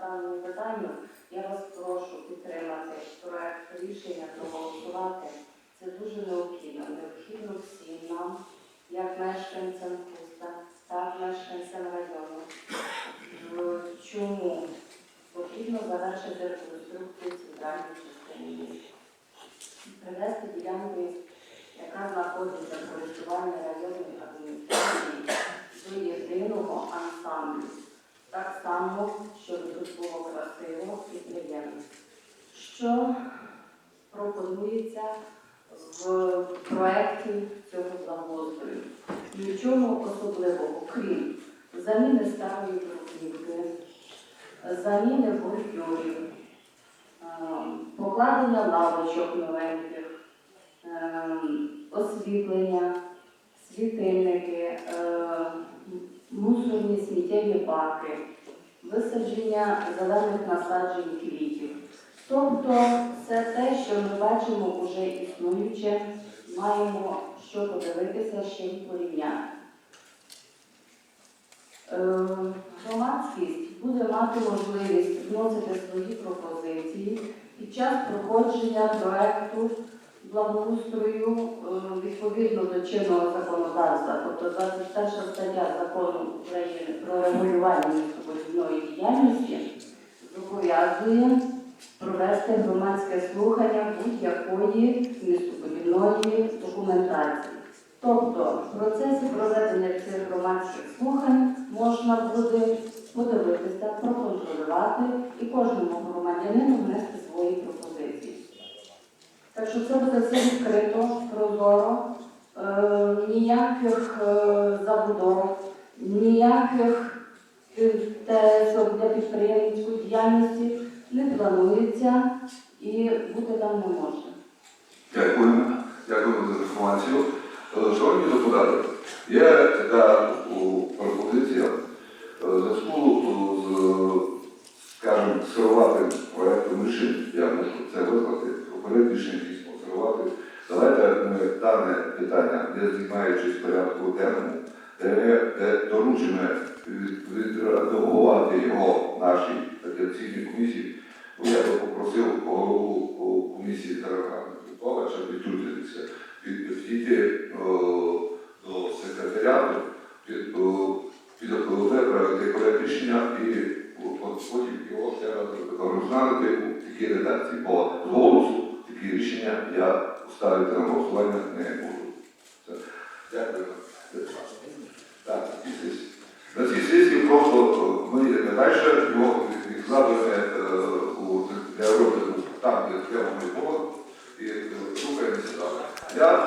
даному питанню, я вас прошу підтримати проект рішення, проголосувати. Це дуже необхідно. Необхідно всім нам, як мешканцям Хуста, так мешканцям району. Чому потрібно завершити реконструкцію центральної частини міста? Привести ділянку, яка знаходиться в користуванні районної адміністрації до єдиного ансамблю. Так само, тут і приємно. Що пропонується в проєкті цього благоустрою? Нічого особливого, крім заміни старої бруківки, заміни бордюрів, ем, покладення лавочок новеньких, ем, освітлення, світильники, ем, мусорні сміттєві баки, висадження зелених насаджень квітів. Тобто все те, що ми бачимо вже існуюче, маємо що подивитися, з чим порівняти. Е, Громадськість буде мати можливість вносити свої пропозиції під час проходження проекту благоустрою е, відповідно до чинного законодавства, тобто 21 стаття закону України про регулювання діяльності зобов'язує провести громадське слухання будь-якої містобудівної документації. Тобто в процесі проведення цих громадських слухань можна буде подивитися, проконтролювати і кожному громадянину внести свої пропозиції. Так що це буде все відкрито, прозоро, е, ніяких е, забудов, ніяких те, для підприємницької діяльності не планується і бути там не може. Дякуємо. Дякуємо за інформацію. Е, Шановні депутати, є така пропозиція е, зв'язку з, скажімо, сироватим проєктом рішень, я можу це виклати, попереднішнім письмо сировати. Давайте ми дане питання, не знімаючись порядку денному, від- відредагувати його нашій апеляційній комісії, Ну, я би попросив голову комісії Таракана Павловича відчутитися, від- підійти до секретаріату, під, підготовити рішення і потім його ще раз розглянути у такій редакції. Бо з голосу такі рішення я ставити на голосування не можу. Дякую. На цій сесії просто е, ми далі, його е, у- для розгляду там, де треба було, і слухаємося рухаємося далі.